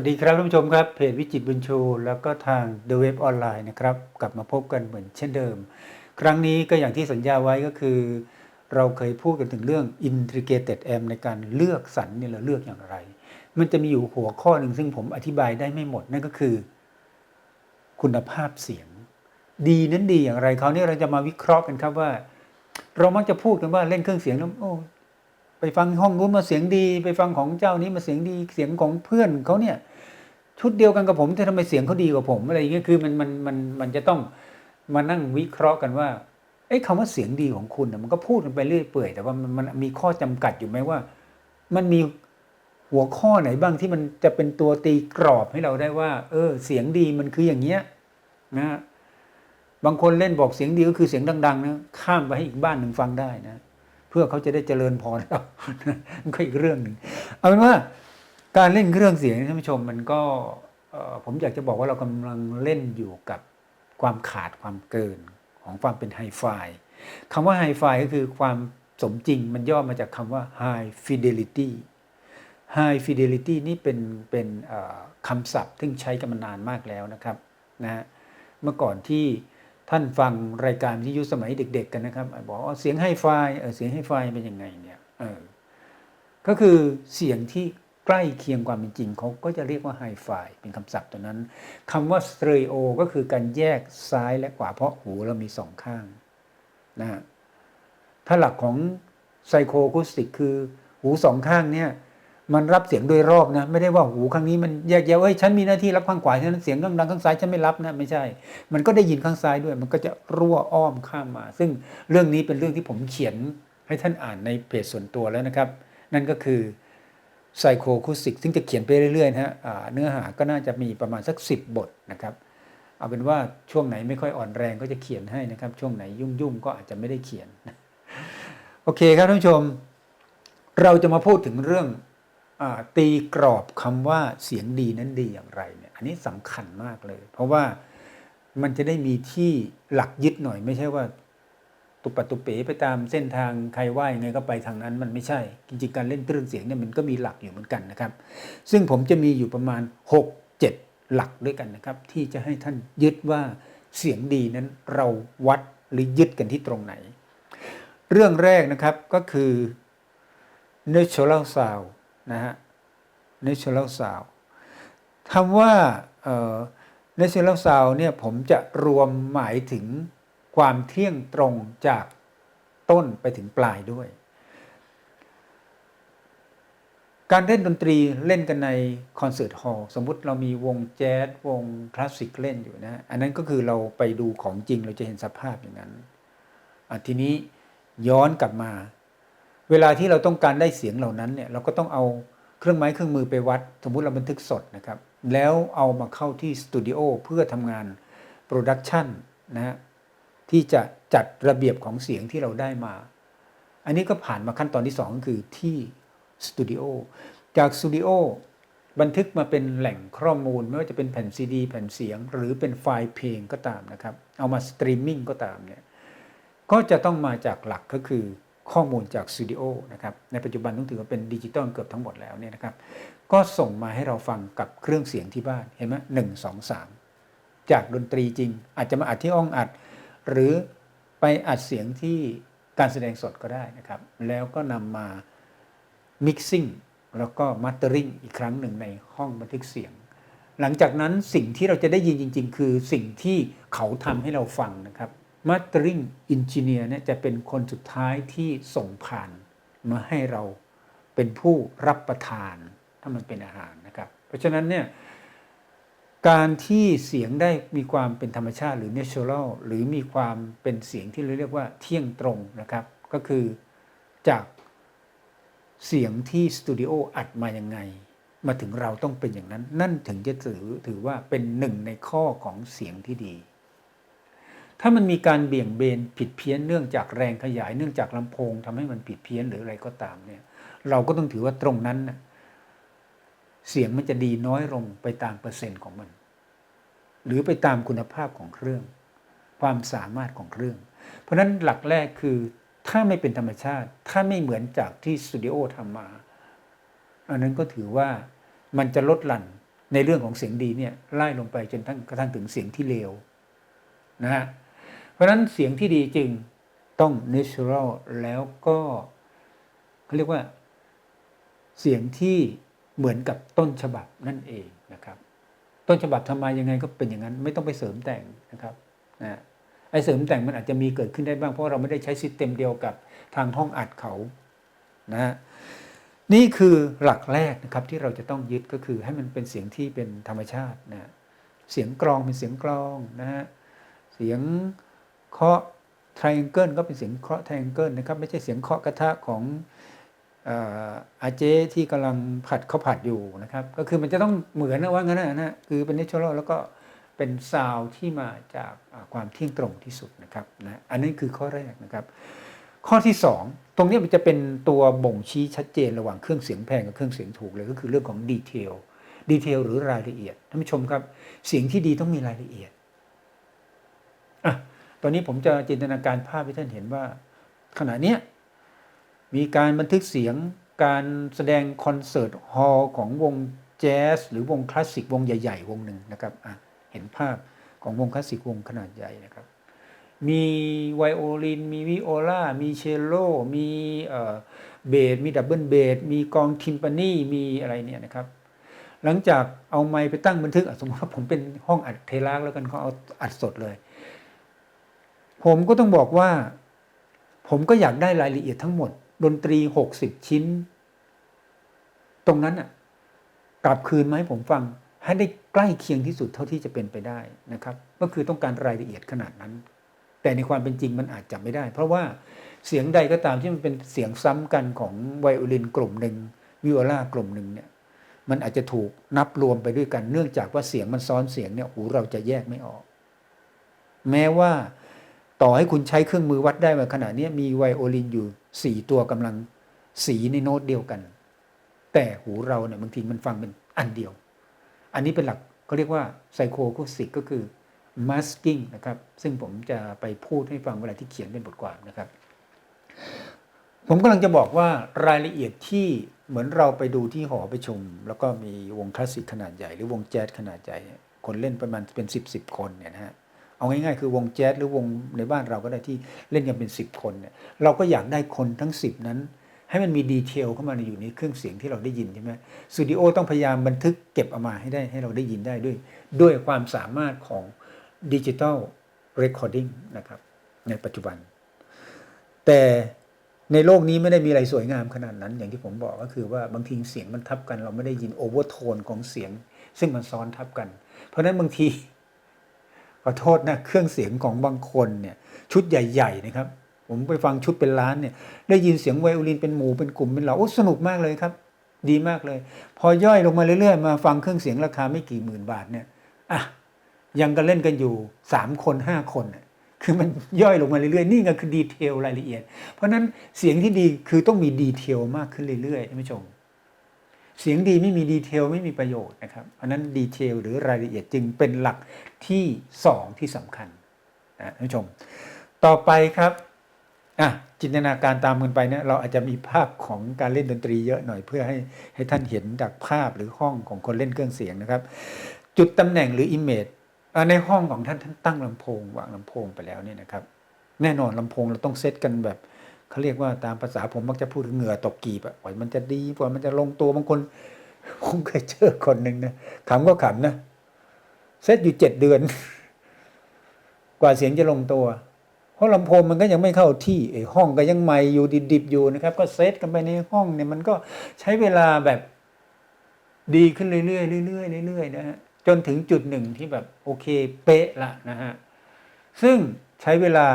วัสดีครับท่านผู้ชมครับเพจวิจิตบุญชูแล้วก็ทาง The Web ออนไลน์นะครับกลับมาพบกันเหมือนเช่นเดิม ครั้งนี้ก็อย่างที่สัญญาไว้ก็คือ เราเคยพูดกันถึงเรื่อง Integrated Amp ในการเลือกสรรเนี่ยเราเลือกอย่างไร มันจะมีอยู่หัวข้อหนึ่งซึ่งผมอธิบายได้ไม่หมด นั่นก็คือ คุณภาพเสียง ดีนั้นดีอย่างไรคราวนี้เราจะมาวิเคราะห์กันครับว่า เรามักจะพูดกันว่าเล่นเครื่องเสียงแล้วโอ้ไปฟังห้องนู้นมาเสียงดี ไปฟังของเจ้านี้มาเสียงดีเสียงของเพื่อนเขาเนี่ย ชุดเดียวกันกับผมแต่ทำไมเสียงเขาดีกว่าผมอะไรอย่างเงี้ยคือมันมันมันมันจะต้องมานั่งวิเคราะห์กันว่าเอ้คำว่าเสียงดีของคุณมันก็พูดกันไปเรื่อยเปื่อยแต่ว่ามันมันมีข้อจำกัดอยู่ไหมว่า มันมีหัวข้อไหนบ้างที่มันจะเป็นตัวตีกรอบให้เราได้ว่า เออ เสียงดีมันคืออย่างเงี้ยนะฮะบางคนเล่นบอกเสียงดีก็คือเสียงดังๆนะข้ามไปให้อีกบ้านหนึ่งฟังได้นะ เพื่อเขาจะได้เจริญพรเราก็อีกเรื่องหนึ่งเอาเป็นว่า การเล่นเครื่องเสียงท่านผู้ชมมันก็ผมอยากจะบอกว่าเรากำลังเล่นอยู่กับความขาดความเกินของความเป็นไฮไฟคำว่าไฮไฟก็คือความสมจริงมันย่อมาจากคำว่า high fidelity high fidelity นี่เป็นเป็นคำศัพท์ซึ่ใช้กันมานานมากแล้วนะครับนะเมื่อก่อนที่ท่านฟังรายการวิทยุสมัยเด็ก ๆ กันนะครับ บอกว่าเสียงไฮไฟเออเสียงไฮไฟเป็นยังไงเนี่ยก็คือเสียงที่ ใกล้เคียงความเป็นจริงเขาก็จะเรียกว่าไฮไฟเป็นคำศัพท์ตัวนั้นคำว่าสเตอริโอก็คือการแยกซ้ายและขวาเพราะหูเรามีสองข้างนะฮะถ้าหลักของไซโคคูสติกคือหูสองข้างเนี่ยมันรับเสียงโดยรอบนะ ไม่ได้ว่าหูข้างนี้มันแยกแยะเอ้ยฉันมีหน้าที่รับข้างขวาฉะนั้นเสียงข้างดังข้างซ้ายฉันไม่รับนะไม่ใช่ มันก็ได้ยินข้างซ้ายด้วย มันก็จะรั่วอ้อมข้ามมา ซึ่งเรื่องนี้เป็นเรื่องที่ผมเขียนให้ท่านอ่านในเพจส่วนตัวแล้วนะครับ นั่นก็คือ ไซโคคูสิกซึ่งจะเขียนไปเรื่อยๆนะฮะเนื้อหาก็น่าจะมีประมาณสัก 10 บทนะครับ เอาเป็นว่าช่วงไหนไม่ค่อยอ่อนแรงก็จะเขียนให้นะครับ ช่วงไหนยุ่งๆก็อาจจะไม่ได้เขียน โอเคครับท่านผู้ชม เราจะมาพูดถึงเรื่องอตีกรอบคำว่าเสียงดีนั้นดีอย่างไรเนี่ย อันนี้สำคัญมากเลย เพราะว่ามันจะได้มีที่หลักยึดหน่อย ไม่ใช่ว่า ตุปะตุเป๋ไปตามเส้นทางใครว่ายังไงก็ไปทางนั้นมันไม่ใช่ จริงๆการเล่นเครื่องเสียงเนี่ยมันก็มีหลักอยู่เหมือนกันนะครับ ซึ่งผมจะมีอยู่ประมาณ 6 7 หลักด้วยกันนะครับ ที่จะให้ท่านยึดว่าเสียงดีนั้นเราวัดหรือยึดกันที่ตรงไหน เรื่องแรกนะครับก็คือ natural sound นะฮะ natural sound คำว่าเอ่อ natural sound เนี่ยผมจะรวมหมายถึง ความเที่ยงตรงจากต้นไปถึงปลายด้วย การเล่นดนตรีเล่นกันในคอนเสิร์ตฮอลล์สมมุติเรามีวงแจ๊สวงคลาสสิกเล่นอยู่นะ อันนั้นก็คือเราไปดูของจริงเราจะเห็นสภาพอย่างนั้นอทีนี้ย้อนกลับมา เวลาที่เราต้องการได้เสียงเหล่านั้นเนี่ยเราก็ต้องเอาเครื่องไม้เครื่องมือไปวัด สมมุติเราบันทึกสดนะครับ แล้วเอามาเข้าที่สตูดิโอเพื่อทำงานโปรดักชันนะฮะ ที่จะจัดระเบียบของเสียงที่เราได้มา อันนี้ก็ผ่านมาขั้นตอนที่สองก็คือที่สตูดิโอจากสตูดิโอบันทึกมาเป็นแหล่งข้อมูล ไม่ว่าจะเป็นแผ่นซีดีแผ่นเสียง หรือเป็นไฟล์เพลงก็ตามนะครับ เอามาสตรีมมิ่งก็ตามเนี่ยก็จะต้องมาจากหลักก็คือข้อมูลจากสตูดิโอนะครับในปัจจุบันต้องถือว่าเป็นดิจิตอลเกือบทั้งหมดแล้วเนี่ยนะครับ ก็ส่งมาให้เราฟังกับเครื่องเสียงที่บ้านเห็นไหมหนึ่งสองสามจากดนตรีจริง อาจจะมาอัดที่ห้องอัด หรือไปอัดเสียงที่การแสดงสดก็ได้นะครับ แล้วก็นำมา mixing แล้วก็ mastering อีกครั้งหนึ่งในห้องบันทึกเสียง หลังจากนั้นสิ่งที่เราจะได้ยินจริง ๆ คือสิ่งที่เขาทำให้เราฟังนะครับ mastering engineer เนี่ยจะเป็นคนสุดท้ายที่ส่งผ่านมาให้เราเป็นผู้รับประทาน ถ้ามันเป็นอาหารนะครับ เพราะฉะนั้นเนี่ย การที่เสียงได้มีความเป็นธรรมชาติหรือ natural หรือมีความเป็นเสียงที่เราเรียกว่าเที่ยงตรงนะครับ ก็คือจากเสียงที่สตูดิโออัดมายังไง มาถึงเราต้องเป็นอย่างนั้น นั่นถึงจะถือถือว่าเป็นหนึ่งในข้อของเสียงที่ดี ถ้ามันมีการเบี่ยงเบนผิดเพี้ยนเนื่องจากแรงขยายเนื่องจากลำโพงทำให้มันผิดเพี้ยนหรืออะไรก็ตามเนี่ย เราก็ต้องถือว่าตรงนั้นนะ เสียงมันจะดีน้อยลงไปตามเปอร์เซ็นต์ของมัน หรือไปตามคุณภาพของเครื่อง ความสามารถของเครื่อง เพราะฉะนั้นหลักแรกคือถ้าไม่เป็นธรรมชาติ ถ้าไม่เหมือนจากที่สตูดิโอทำมา อันนั้นก็ถือว่ามันจะลดหลั่นในเรื่องของเสียงดีเนี่ยไล่ลงไปจนทั้งกระทั่งถึงเสียงที่เลวนะฮะ เพราะฉะนั้นเสียงที่ดีจึงต้อง natural แล้วก็เขาเรียกว่าเสียงที่ เหมือนกับต้นฉบับนั่นเองนะครับ ต้นฉบับทำมายังไงก็เป็นอย่างนั้น ไม่ต้องไปเสริมแต่งนะครับนะไอ้เสริมแต่งมันอาจจะมีเกิดขึ้นได้บ้างเพราะเราไม่ได้ใช้ซิสเต็มเดียวกับทางห้องอัดเขานะฮะนี่คือหลักแรกนะครับที่เราจะต้องยึดก็คือให้มันเป็นเสียงที่เป็นธรรมชาตินะเสียงกรองเป็นเสียงกรองนะฮะเสียงเคาะ triangle ก็เป็นเสียงเคาะ triangle นะครับไม่ใช่เสียงเคาะกระทะของ อาเจที่กำลังผัดข้าวผัดอยู่นะครับ ก็คือมันจะต้องเหมือนนะว่างั้นนะนะคือเป็น natural แล้วก็เป็นซาวที่มาจากความเที่ยงตรงที่สุดนะครับนะอันนี้คือข้อแรกนะครับ ข้อที่ 2 ตรงนี้มันจะเป็นตัวบ่งชี้ชัดเจนระหว่างเครื่องเสียงแพงกับเครื่องเสียงถูกเลยก็คือเรื่องของดีเทลดีเทลหรือรายละเอียดท่านผู้ชมครับเสียงที่ดีต้องมีรายละเอียดอะตอนนี้ผมจะจินตนาการภาพให้ท่านเห็นว่าขณะเนี้ย มีการบันทึกเสียงการแสดงคอนเสิร์ตฮอลล์ของวงแจ๊สหรือวงคลาสสิกวงใหญ่ ๆ วงหนึ่งนะครับเห็นภาพของวงคลาสสิกวงขนาดใหญ่นะครับ มีไวโอลิน มีวิโอลามีเชลโล มีเบส มีดับเบิลเบส มีกองทิมปานีมีอะไรเนี่ยนะครับ หลังจากเอาไมค์ไปตั้งบันทึกสมมติว่าผมเป็นห้องอัดเทลากแล้วกันเขาเอาอัดสดเลย ผมก็ต้องบอกว่า ผมก็อยากได้รายละเอียดทั้งหมด ดนตรี60ชิ้น ตรงนั้นอะกลับคืนมาให้ผมฟัง ให้ได้ใกล้เคียงที่สุดเท่าที่จะเป็นไปได้นะครับ ก็คือต้องการรายละเอียดขนาดนั้น แต่ในความเป็นจริงมันอาจจะไม่ได้ เพราะว่าเสียงใดก็ตามที่มันเป็นเสียงซ้ำกันของไวโอลินกลุ่มหนึ่งวิโอลากลุ่มหนึ่งเนี่ยมันอาจจะถูกนับรวมไปด้วยกัน เนื่องจากว่าเสียงมันซ้อนเสียงเนี่ยหูเราจะแยกไม่ออก แม้ว่าต่อให้คุณใช้เครื่องมือวัดได้ว่าขณะนี้มีไวโอลินอยู่ สี่ตัวกำลังสีในโน้ตเดียวกัน แต่หูเราเนี่ยบางทีมันฟังเป็นอันเดียว อันนี้เป็นหลักเขาเรียกว่าไซโคโคสิกก็คือ masking นะครับ ซึ่งผมจะไปพูดให้ฟังเวลาที่เขียนเป็นบทความนะครับ ผมกำลังจะบอกว่ารายละเอียดที่เหมือนเราไปดูที่หอประชุม แล้วก็มีวงคลาสสิกขนาดใหญ่ หรือวงแจ๊สขนาดใหญ่ คนเล่นประมาณเป็น 10บสคนเนี่ยนะฮะ เอาง่ายๆคือวงแจ๊สหรือวงในบ้านเราก็ได้ที่เล่นกันเป็น 10 คนเนี่ยเราก็อยากได้คนทั้ง 10 นั้น ให้มันมีดีเทลเข้ามาในอยู่ในเครื่องเสียงที่เราได้ยินใช่ไหมสตูดิโอต้องพยายามบันทึกเก็บเอามาให้ได้ให้เราได้ยินได้ด้วย ด้วยความสามารถของดิจิตอลเรคคอร์ดิ้งนะครับในปัจจุบัน แต่ในโลกนี้ไม่ได้มีอะไรสวยงามขนาดนั้น อย่างที่ผมบอกก็คือว่าบางทีเสียงมันทับกัน เราไม่ได้ยินโอเวอร์โทนของเสียง ซึ่งมันซ้อนทับกัน เพราะฉะนั้นบางที ขอโทษนะเครื่องเสียงของบางคนเนี่ยชุดใหญ่ๆนะครับ ผมไปฟังชุดเป็นล้านเนี่ยได้ยินเสียงไวโอลินเป็นหมู่เป็นกลุ่มเป็นเหล่าโอ้สนุกมากเลยครับ ดีมากเลย พอย่อยลงมาเรื่อยๆ มาฟังเครื่องเสียงราคาไม่กี่หมื่นบาทเนี่ยอะยังก็เล่นกันอยู่สามคนห้าคนน่ะคือมันย่อยลงมาเรื่อยๆ นี่ก็คือดีเทลรายละเอียด เพราะฉะนั้นเสียงที่ดีคือต้องมีดีเทลมากขึ้นเรื่อยๆท่านผู้ชม เสียงดีไม่มีดีเทลไม่มีประโยชน์นะครับ เพราะนั้นดีเทลหรือรายละเอียดจึงเป็นหลักที่สองที่สำคัญนะท่านผู้ชม ต่อไปครับอะจินตนาการตามกันไปเนี่ยเราอาจจะมีภาพของการเล่นดนตรีเยอะหน่อยเพื่อให้ให้ท่านเห็นจากภาพหรือห้องของคนเล่นเครื่องเสียงนะครับ จุดตำแหน่งหรือ image อะในห้องของท่านท่านตั้งลำโพงวางลำโพงไปแล้วเนี่ยนะครับ แน่นอนลำโพงเราต้องเซตกันแบบ เขาเรียกว่าตามภาษาผมมักจะพูดถึงเหงื่อตกกีบอะปล่อยมันจะดีปล่อยมันจะลงตัวบางคนผมเคยเจอคนหนึ่งนะขำก็ขำนะเซตอยู่เจ็ดเดือน กว่าเสียงจะลงตัว เพราะลำโพงมันก็ยังไม่เข้าที่ไอ้ห้องก็ยังใหม่อยู่ดิบๆอยู่นะครับ ก็เซตกันไปในห้องเนี่ยมันก็ใช้เวลาแบบดีขึ้นเรื่อยๆเรื่อยๆเรื่อยๆนะฮะจนถึงจุดหนึ่งที่แบบโอเคเป๊ะละนะฮะซึ่งใช้เวลา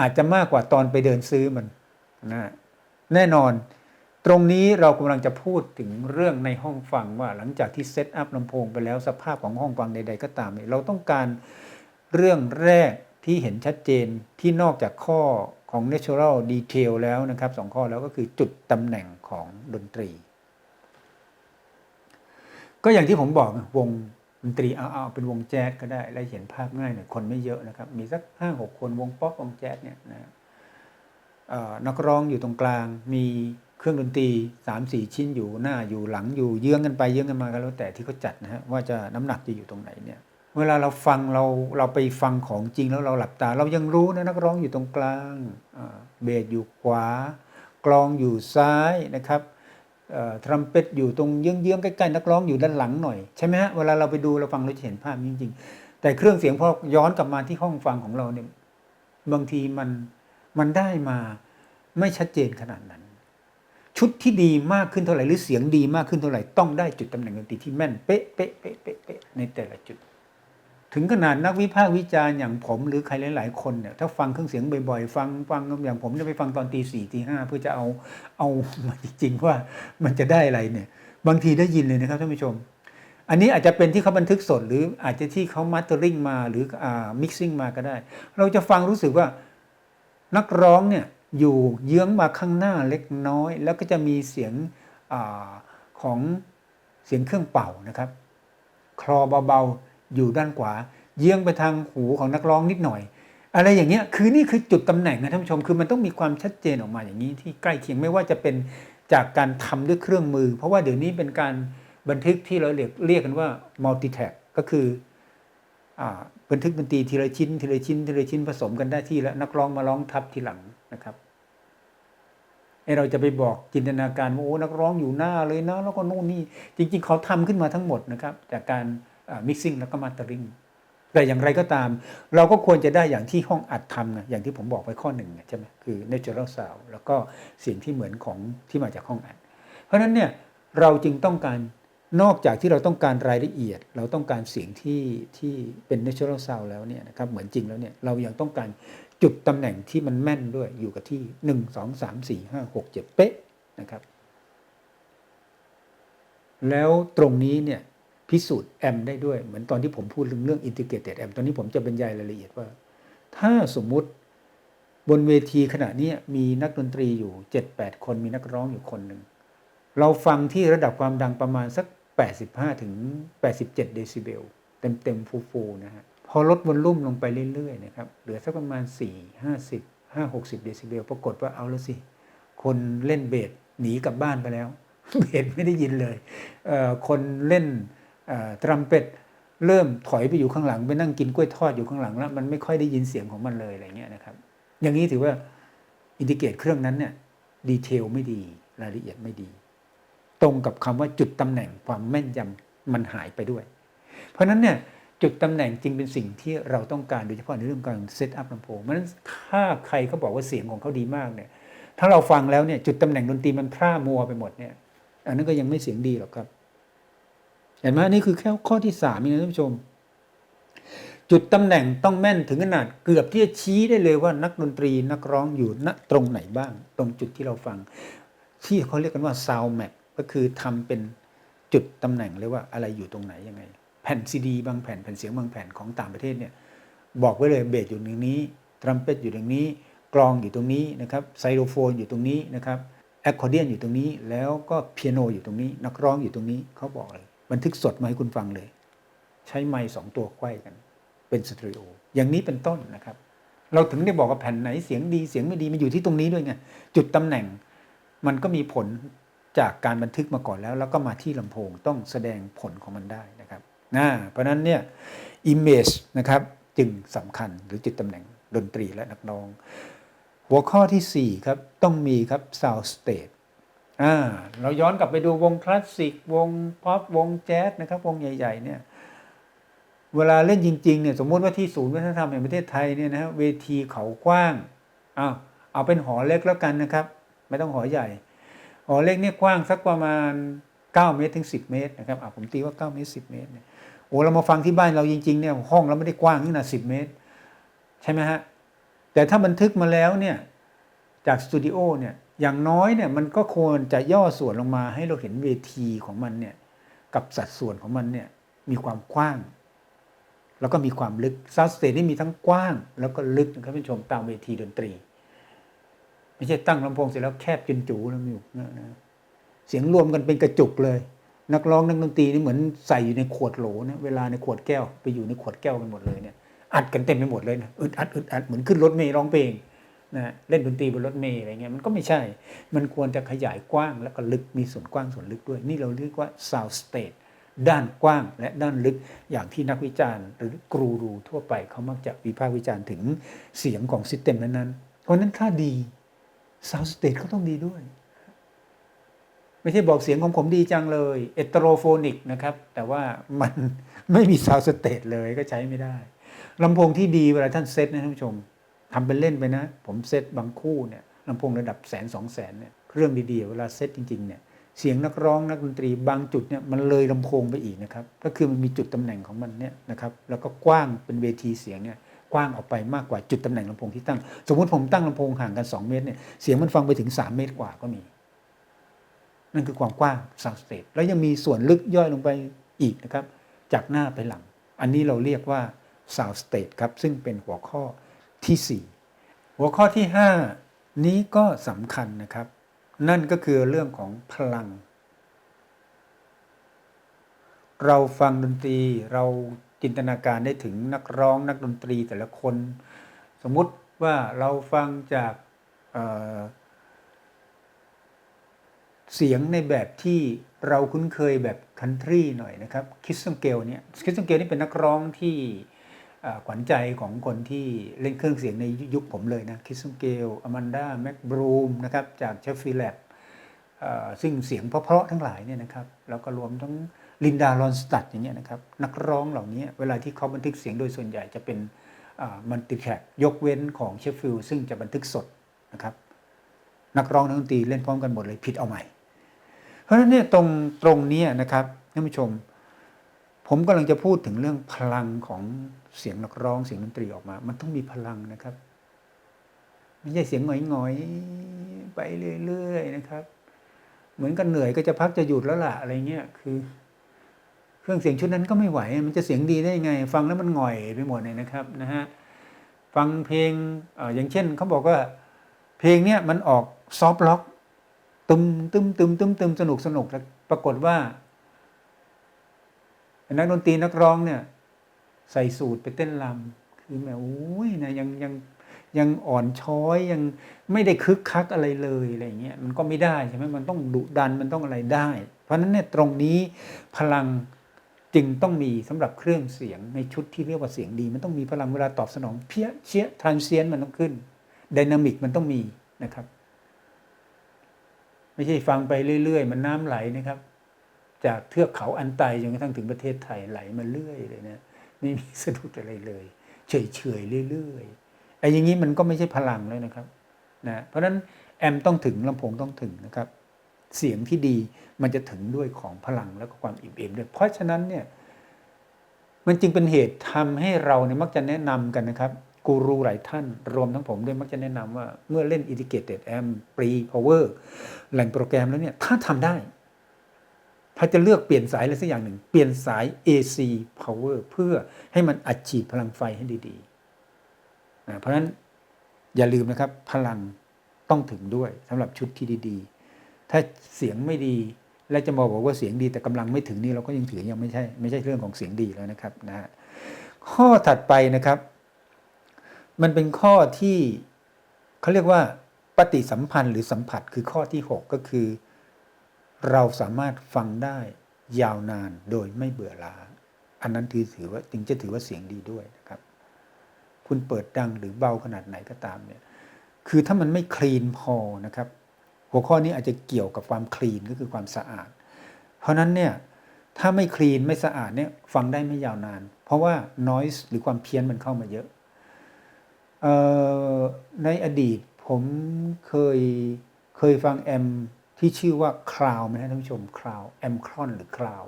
อาจจะมากกว่าตอนไปเดินซื้อมันนะแน่นอน ตรงนี้เรากำลังจะพูดถึงเรื่องในห้องฟังว่าหลังจากที่เซตอัพลำโพงไปแล้วสภาพของห้องฟังใด ๆ ก็ตามเนี่ยเราต้องการเรื่องแรกที่เห็นชัดเจนที่นอกจากข้อของ natural detail แล้วนะครับสองข้อแล้วก็คือจุดตำแหน่งของดนตรี ก็อย่างที่ผมบอกวง ดนตรีเอาเอาเป็นวงแจ๊สก็ได้แล้เห็นภาพง่ายหน่อยคนไม่เยอะนะครับ มีสักห้าหกคนวงป๊อปวงแจ๊สเนี่ยนะนักร้องอยู่ตรงกลาง มีเครื่องดนตรี3ามสี่ชิ้นอยู่หน้าอยู่หลังอยู่เยื้องกันไปเยื้องกันมาก็แล้วแต่ที่เขาจัดนะฮะว่าจะน้ำหนักจะอยู่ตรงไหนเนี่ยเวลาเราฟังเราเราไปฟังของจริงแล้วเราหลับตา เรายังรู้นะนักร้องอยู่ตรงกลางเบสอยู่ขวา กลองอยู่ซ้ายนะครับ ทรัมเป็ตอยู่ตรงเยื้องๆใกล้ๆนักร้องอยู่ด้านหลังหน่อยใช่ไหมฮะเวลาเราไปดูเราฟังเราจะเห็นภาพจริงๆ แต่เครื่องเสียงพอย้อนกลับมาที่ห้องฟังของเราเนี่ยบางทีมันมันได้มาไม่ชัดเจนขนาดนั้น ชุดที่ดีมากขึ้นเท่าไหร่หรือเสียงดีมากขึ้นเท่าไหร่ต้องได้จุดตำแหน่งดนตรีที่แม่นเป๊ะเป๊ะเป๊ะเป๊ะเป๊ะในแต่ละจุด ถึงขนาดนักวิพากษ์วิจารณ์อย่างผมหรือใครหลาย ๆ คนเนี่ยถ้าฟังเครื่องเสียงบ่อย ๆ ฟังฟังอย่างผมจะไปฟังตอนตีสี่ตีห้าเพื่อจะเอาเอามาจริง ๆ ว่ามันจะได้อะไรเนี่ย บางทีได้ยินเลยนะครับท่านผู้ชม อันนี้อาจจะเป็นที่เขาบันทึกสด หรืออาจจะที่เขามาสเตอริงมาหรืออ่ามิกซิ่งมาก็ได้ เราจะฟังรู้สึกว่านักร้องเนี่ยอยู่เยื้องมาข้างหน้าเล็กน้อย แล้วก็จะมีเสียงอของเสียงเครื่องเป่านะครับ คลอเบาๆ อยู่ด้านขวา เยื้องไปทางหูของนักร้องนิดหน่อย อะไรอย่างเงี้ยคือนี่คือจุดตำแหน่งนะท่านผู้ชมคือมันต้องมีความชัดเจนออกมาอย่างนี้ที่ใกล้เคียงไม่ว่าจะเป็นจากการทำด้วยเครื่องมือ เพราะว่าเดี๋ยวนี้เป็นการบันทึกที่เราเรียกเรียกกันว่า multi track ก็คืออบันทึกดนตรีทีละชิ้น ทีละชิ้น ทีละชิ้นผสมกันได้ที่แล้วนักร้องมาร้องทับทีหลังนะครับไอเราจะไปบอกจินตนาการว่าโอ้นักร้องอยู่หน้าเลยนะแล้วก็โน่นนี่จริง ๆ เขาทำขึ้นมาทั้งหมดนะครับ จากการ มิกซิ่งแล้วก็มาตอริงแต่อย่างไรก็ตาม เราก็ควรจะได้อย่างที่ห้องอัดทำไงอย่างที่ผมบอกไปข้อหนึ่งใช่ไหมคือ natural sound แล้วก็เสียงที่เหมือนของที่มาจากห้องอัด เพราะฉะนั้นเนี่ยเราจึงต้องการนอกจากที่เราต้องการรายละเอียด เราต้องการเสียงที่ที่เป็น natural sound แล้วเนี่ยนะครับเหมือนจริงแล้วเนี่ยเรายังต้องการจุดตำแหน่งที่มันแม่นด้วยอยู่กับที่หนึ่งสองสามสี่ห้าหกเจ็ดเป๊ะนะครับ แล้วตรงนี้เนี่ย พิสูจน์แอมได้ด้วย เหมือนตอนที่ผมพูดเรื่องเรื่อง integrated AM ตอนนี้ผมจะบรรยายรายละเอียดว่า ถ้าสมมุติบนเวทีขณะนี้มีนักดนตรีอยู่ 7-8 คนมีนักร้องอยู่คนหนึ่ง เราฟังที่ระดับความดังประมาณสัก 85 ถึง 87 เดซิเบล เต็มเต็มๆฟูนะฮะ พอลดวอลลุ่มลงไปเรื่อยๆนะครับ เหลือสักประมาณ 4 50 5 60 เดซิเบล ปรากฏว่าเอาล้วสิ คนเล่นเบสหนีกลับบ้านไปแล้ว เบสไม่ได้ยินเลยเคนเล่น เอ่อทรัมเป็ตเริ่มถอยไปอยู่ข้างหลัง ไปนั่งกินกล้วยทอดอยู่ข้างหลังแล้ว มันไม่ค่อยได้ยินเสียงของมันเลยอะไรเงี้ยนะครับ อย่างนี้ถือว่าอินดิเกตเครื่องนั้นเนี่ยดีเทลไม่ดีรายละเอียดไม่ดี ตรงกับคำว่าจุดตำแหน่งความแม่นยำมันหายไปด้วย เพราะฉะนั้นเนี่ยจุดตำแหน่งจึงเป็นสิ่งที่เราต้องการโดยเฉพาะในเรื่องการเซตอัพลำโพงเพราะฉะนั้นถ้าใครเขาบอกว่าเสียงของเขาดีมากเนี่ยถ้าเราฟังแล้วเนี่ยจุดตำแหน่งดนตรีมันพร่ามัวไปหมดเนี่ยอันนั้นก็ยังไม่เสียงดีหรอกครับ เห็นไหมนี่คือแค่ข้อที่สามนะท่านผู้ชม จุดตำแหน่งต้องแม่นถึงขนาดเกือบที่จะชี้ได้เลยว่านักดนตรีนักร้องอยู่ณตรงไหนบ้าง ตรงจุดที่เราฟัง ที่เขาเรียกกันว่า sound map ก็คือทำเป็นจุดตำแหน่งเลยว่าอะไรอยู่ตรงไหนยังไง แผ่นซีดีบางแผ่นแผ่นเสียงบางแผ่นของต่างประเทศเนี่ยบอกไว้เลยเบสอยู่ตรงนี้ทรัมเป็ตอยู่ตรงนี้ กลองอยู่ตรงนี้นะครับไซโลโฟนอยู่ตรงนี้นะครับแอคคอร์เดียนอยู่ตรงนี้ แล้วก็เปียโนอยู่ตรงนี้ นักร้องอยู่ตรงนี้เขาบอกเลย บันทึกสดมาให้คุณฟังเลย ใช้ไมค์สองตัวไขว้กัน เป็นสเตริโอ อย่างนี้เป็นต้นนะครับ เราถึงได้บอกว่าแผ่นไหนเสียงดีเสียงไม่ดีมันอยู่ที่ตรงนี้ด้วยไงจุดตำแหน่งมันก็มีผลจากการบันทึกมาก่อนแล้ว แล้วก็มาที่ลำโพงต้องแสดงผลของมันได้นะครับนะเพราะนั้นเนี่ย image นะครับจึงสำคัญหรือจุดตำแหน่งดนตรีและนักร้อง หัวข้อที่ 4 ครับ ต้องมีครับ sound stage อ่าเราย้อนกลับไปดูวงคลาสสิกวงป๊อปวงแจ๊สนะครับ วงใหญ่ ๆ เนี่ย เวลาเล่นจริงๆเนี่ยสมมติว่าที่ศูนย์วัฒนธรรมแห่งประเทศไทยเนี่ยนะฮะเวทีเขากว้างอ้าวเอาเป็นหอเล็กแล้วกันนะครับ ไม่ต้องหอใหญ่ หอเล็กเนี่ยกว้างสักประมาณ 9 เมตรถึง 10 เมตรนะครับอะผมตีว่า 9 เมตร 10 เมตรเนี่ยโอ้เรามาฟังที่บ้านเราจริงๆเนี่ยห้องเราไม่ได้กว้างขนาด10เมตร ใช่ไหมฮะแต่ถ้าบันทึกมาแล้วเนี่ยจากสตูดิโอเนี่ย อย่างน้อยเนี่ยมันก็ควรจะย่อส่วนลงมาให้เราเห็นเวทีของมันเนี่ยกับสัดส่วนของมันเนี่ยมีความกว้าง แล้วก็มีความลึกซาวสเตจนี่มีทั้งกว้าง แล้วก็ลึกนะครับท่านชมตามเวทีดนตรี ไม่ใช่ตั้งลำโพงเสร็จแล้วแคบจนจูแล้วมีอยู่นะนะเสียงรวมกันเป็นกระจุกเลย นักร้องนักดนตรีนี่เหมือนใส่อยู่ในขวดโหลนะเวลาในขวดแก้ว ไปอยู่ในขวดแก้วกันหมดเลยเนี่ยอัดกันเต็มไปหมดเลยนะอึดอัดอึดอัดเหมือนขึ้นรถเมล์ร้องเพลง นะเล่นดนตรีบนรถเมล์อะไรเงี้ยมันก็ไม่ใช่ มันควรจะขยายกว้างแล้วก็ลึกมีส่วนกว้างส่วนลึกด้วย นี่เราเรียกว่า sound state ด้านกว้างและด้านลึกอย่างที่นักวิจารณ์ หรือกรูรูทั่วไปเขามักจะวิพากษ์วิจารณ์ถึงเสียงของซิสเต็มนั้นๆ เพราะนั้นถ้าดี sound state ก็ต้องดีด้วยไม่ใช่บอกเสียงของผมดีจังเลย เอตโรโฟนิกนะครับ แต่ว่ามันไม่มี sound state เลยก็ใช้ไม่ได้ลำโพงที่ดีเวลาท่านเซตนะท่านผู้ชม ทำเป็นเล่นไปนะ ผมเซตบางคู่เนี่ยลำโพงระดับแสนสองแสนเนี่ยเครื่องดีๆ เวลาเซตจริงๆเนี่ยเสียงนักร้องนักดนตรีบางจุดเนี่ยมันเลยลำโพงไปอีกนะครับก็คือมันมีจุดตำแหน่งของมันเนี่ยนะครับแล้วก็กว้างเป็นเวทีเสียงเนี่ยกว้างออกไปมากกว่าจุดตำแหน่งลำโพงที่ตั้ง สมมติผมตั้งลำโพงห่างกัน 2 เมตรเนี่ยเสียงมันฟังไปถึง 3 เมตรกว่าก็มี นั่นคือความกว้าง sound state แล้วยังมีส่วนลึกย่อยลงไปอีกนะครับจากหน้าไปหลัง อันนี้เราเรียกว่า sound state ครับซึ่งเป็นหัวข้อ ที่ 4 หัวข้อที่ 5 นี้ก็สำคัญนะครับ นั่นก็คือเรื่องของพลัง เราฟังดนตรีเราจินตนาการได้ถึงนักร้องนักดนตรีแต่ละคน สมมุติว่าเราฟังจากเเสียงในแบบที่เราคุ้นเคยแบบคันทรีหน่อยนะครับคิสซังเกลเนี่ยคิสซังเกลนี่เป็นนักร้องที่ ขวัญใจของคนที่เล่นเครื่องเสียงในยุคผมเลยนะคิสซังเกลอแมนดาแม็กบรูมนะครับจากเชฟฟิลแลบซึ่งเสียงเพราะๆทั้งหลายเนี่ยนะครับแล้วก็รวมทั้งลินดาลอนสตัดอย่างเงี้ยนะครับนักร้องเหล่านี้เวลาที่เขาบันทึกเสียงโดยส่วนใหญ่จะเป็นมัลติแทร็กยกเว้นของเชฟฟิลซึ่งจะบันทึกสดนะครับนักร้องนักดนตรีเล่นพร้อมกันหมดเลยผิดเอาใหม่ เพราะฉะนั้นเนี่ยตรงตรงนี้นะครับท่านผู้ชม ผมกำลังจะพูดถึงเรื่องพลังของ เสียงนักร้องเสียงดนตรีออกมา มันต้องมีพลังนะครับไม่ใช่เสียงหงอยๆไปเรื่อยๆนะครับ เหมือนกันเหนื่อยก็จะพักจะหยุดแล้วล่ะอะไรเงี้ยคือ เครื่องเสียงชุดนั้นก็ไม่ไหว มันจะเสียงดีได้ไง ฟังแล้วมันหง่อยไปหมดเลยนะครับนะฮะฟังเพลงอออย่างเช่นเขาบอกว่า เพลงเนี้ยมันออกซอฟต์ล็อกตึมตึมตึมตึมตึมสนุกสนุกแล้วปรากฏว่า นักดนตรีนักร้องเนี่ย ใส่สูตรไปเต้นรำคือแหมโอ้ยนะยังยังยังอ่อนช้อยยังไม่ได้คึกคักอะไรเลยอะไรเงี้ยมันก็ไม่ได้ใช่ไหมมันต้องดุดันมันต้องอะไรได้ เพราะฉะนั้นเนี่ยตรงนี้พลังจึงต้องมีสำหรับเครื่องเสียงในชุดที่เรียกว่าเสียงดี มันต้องมีพลังเวลาตอบสนองเพี้ยเชี่ยทรานเซียนมันต้องขึ้นดินามิกมันต้องมีนะครับ ไม่ใช่ฟังไปเรื่อย ๆ มันน้ำไหลนะครับ จากเทือกเขาอันไตจนกระทั่งถึงประเทศไทยไหลมาเรื่อยเลยนะ ไม่มีสะดุดอะไรเลย เฉยๆเรื่อยๆไอ้อย่างนี้มันก็ไม่ใช่พลังเลยนะครับนะเพราะฉะนั้นแอมต้องถึงลำโพงต้องถึงนะครับ เสียงที่ดีมันจะถึงด้วยของพลังแล้วก็ความอิ่มเอมด้วยเพราะฉะนั้นเนี่ยมันจึงเป็นเหตุทำให้เราเนี่ยมักจะแนะนำกันนะครับกูรูหลายท่านรวมทั้งผมด้วยมักจะแนะนำว่าเมื่อเล่น Integrated Amp Pre Power แหล่งโปรแกรมแล้วเนี่ยถ้าทำได้ ถ้าจะเลือกเปลี่ยนสายอะไรสักอย่างหนึ่ง เปลี่ยนสาย AC Power เพื่อให้มันอัดฉีดพลังไฟให้ดีๆนะเพราะฉะนั้นอย่าลืมนะครับพลังต้องถึงด้วยสำหรับชุดที่ดีๆ ถ้าเสียงไม่ดีและจะมาบอกว่าเสียงดีแต่กำลังไม่ถึงนี่เราก็ยังถือยังไม่ใช่ไม่ใช่เรื่องของเสียงดีแล้วนะครับนะฮะข้อถัดไปนะครับ มันเป็นข้อที่เขาเรียกว่าปฏิสัมพันธ์หรือสัมผัสคือข้อที่ 6 ก็คือ เราสามารถฟังได้ยาวนานโดยไม่เบื่อล้า อันนั้นถือถือว่าจึงจะถือว่าเสียงดีด้วยนะครับ คุณเปิดดังหรือเบาขนาดไหนก็ตามเนี่ย คือถ้ามันไม่คลีนพอนะครับ หัวข้อนี้อาจจะเกี่ยวกับความคลีนก็คือความสะอาด เพราะนั้นเนี่ยถ้าไม่คลีนไม่สะอาดเนี่ยฟังได้ไม่ยาวนาน เพราะว่า noise หรือความเพี้ยนมันเข้ามาเยอะออในอดีตผมเคยเคยฟังแอม ที่ชื่อว่าคราวไหมนะท่านผู้ชมคราวแอมครอนหรือคราว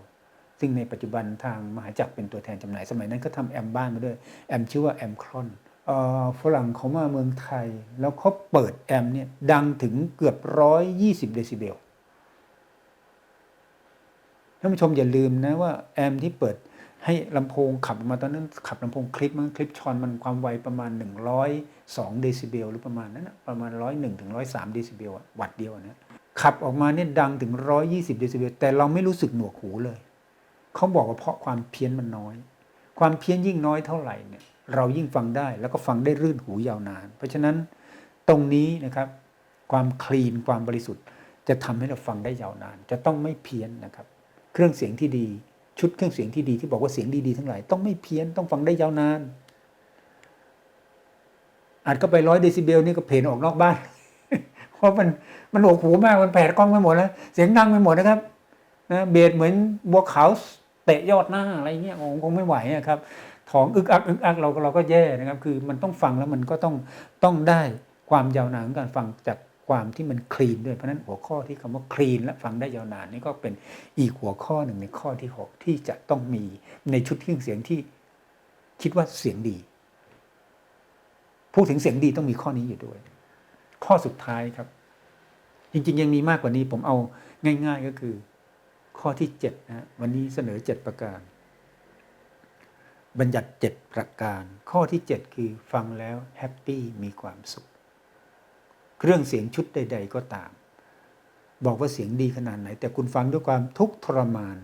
ซึ่งในปัจจุบันทางมหาจักรเป็นตัวแทนจำหน่าย สมัยนั้นก็ทำแอมบ้านมาด้วย แอมชื่อว่าแอมครอนฝรั่งเขามาเมืองไทย แล้วเขาเปิดแอมเนี่ยดังถึงเกือบร้อยยี่สิบเดซิเบลท่านผู้ชมอย่าลืมนะว่าแอมที่เปิดให้ลำโพงขับออกมาตอนนั้นขับลำโพงคลิปมันคลิปชอนมันความไวประมาณ 102 เดซิเบลหรือประมาณนั้นนะประมาณ 101ถึง103 เดซิเบลวัตต์เดียวนะ ขับออกมาเนี่ยดังถึง 120เดซิเบลแต่เราไม่รู้สึกหนวกหูเลย เขาบอกว่าเพราะความเพี้ยนมันน้อย ความเพี้ยนยิ่งน้อยเท่าไหร่เนี่ยเรายิ่งฟังได้แล้วก็ฟังได้รื่นหูยาวนาน เพราะฉะนั้นตรงนี้นะครับความคลีนความบริสุทธิ์ จะทำให้เราฟังได้ยาวนาน จะต้องไม่เพี้ยนนะครับ เครื่องเสียงที่ดีชุดเครื่องเสียงที่ดีที่บอกว่าเสียงดีๆทั้งหลายต้องไม่เพี้ยนต้องฟังได้ยาวนานอาจก็ไปร้อยเดซิเบลนี่ก็เพลนออกนอกบ้าน เพราะมันมันโหนวกหูมากมันแผดกล้องไปหมดแล้ว เสียงดังไปหมดนะครับนะเบสเหมือนบัวขาวเตะยอดหน้าอะไรเงี้ยคงไม่ไหวอะครับท้องอึกอักอึกอักเราเราก็แย่นะครับ คือมันต้องฟังแล้วมันก็ต้องต้องได้ความยาวนานของการฟังจากความที่มันคลีนด้วยเพราะฉะนั้นหัวข้อที่คำว่าคลีนและฟังได้ยาวนานนี่ก็เป็นอีกหัวข้อหนึ่งในข้อที่หกที่จะต้องมีในชุดเครื่องเสียงที่คิดว่าเสียงดี พูดถึงเสียงดีต้องมีข้อนี้อยู่ด้วย ข้อสุดท้ายครับ จริงๆ ยังมีมากกว่านี้ผมเอาง่าย ๆก็คือ ข้อที่เจ็ดนะวันนี้เสนอเจ็ดประการ บัญญัติเจ็ดประการ ข้อที่เจ็ดคือฟังแล้วแฮปปี้มีความสุข เครื่องเสียงชุดใด ๆ ก็ตาม บอกว่าเสียงดีขนาดไหน แต่คุณฟังด้วยความทุกข์ทรมาน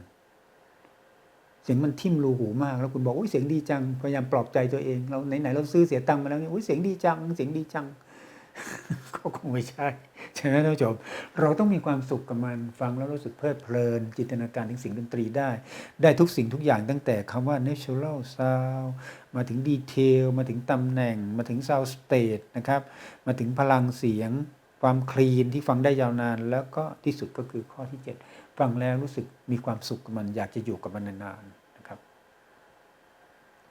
เสียงมันทิ่มรูหูมากแล้วคุณบอกว่าเสียงดีจังพยายามปลอบใจตัวเองเราไหนๆเราซื้อเสียตังค์มาแล้วเนี่ยอุ๊ยเสียงดีจังเสียงดีจัง ก็คงไม่ใช่ใช่ไหมท่านผู้ชมเราต้องมีความสุขกับมันฟังแล้วรู้สึกเพลิดเพลิน จินตนาการถึงสิ่งดนตรีได้ ได้ทุกสิ่งทุกอย่างตั้งแต่คำว่า natural sound มาถึงดีเทลมาถึงตำแหน่ง มาถึง sound state นะครับ มาถึงพลังเสียง ความคลีนที่ฟังได้ยาวนาน แล้วก็ที่สุดก็คือข้อที่ 7 ฟังแล้วรู้สึกมีความสุขกับมันอยากจะอยู่กับมันนานๆ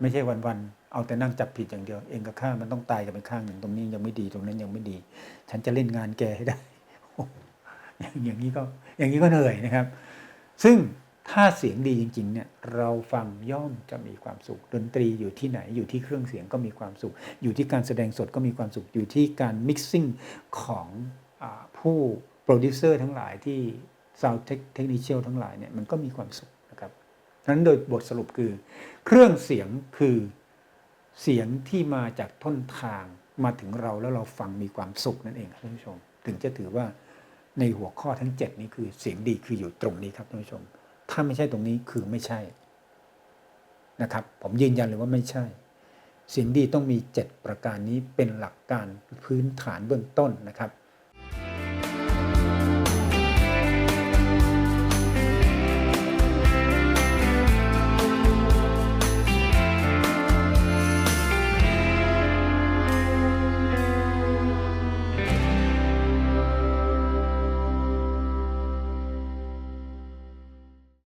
ไม่ใช่วันๆเอาแต่นั่งจับผิดอย่างเดียว เองกับข้ามันต้องตายกันไปข้างหนึ่งตรงนี้ยังไม่ดีตรงนั้นยังไม่ดี ฉันจะเล่นงานแกให้ได้ อย่างนี้ก็อย่างนี้ก็เหนื่อยนะครับ ซึ่งถ้าเสียงดีจริงๆเนี่ยเราฟังย่อมจะมีความสุข ดนตรีอยู่ที่ไหนอยู่ที่เครื่องเสียงก็มีความสุข อยู่ที่การแสดงสดก็มีความสุข อยู่ที่การมิกซิ่งของอผู้โปรดิวเซอร์ทั้งหลายที่ซาวด์เทคนิคเชียลทั้งหลายเนี่ยมันก็มีความสุข นั้นโดยบทสรุปคือ เครื่องเสียงคือเสียงที่มาจากต้นทางมาถึงเราแล้วเราฟังมีความสุขนั่นเองครับท่านผู้ชม ถึงจะถือว่าในหัวข้อทั้ง 7 นี้คือเสียงดีคืออยู่ตรงนี้ครับท่านผู้ชม ถ้าไม่ใช่ตรงนี้คือไม่ใช่นะครับ ผมยืนยันเลยว่าไม่ใช่ เสียงดีต้องมี 7 ประการนี้เป็นหลักการพื้นฐานเบื้องต้นนะครับ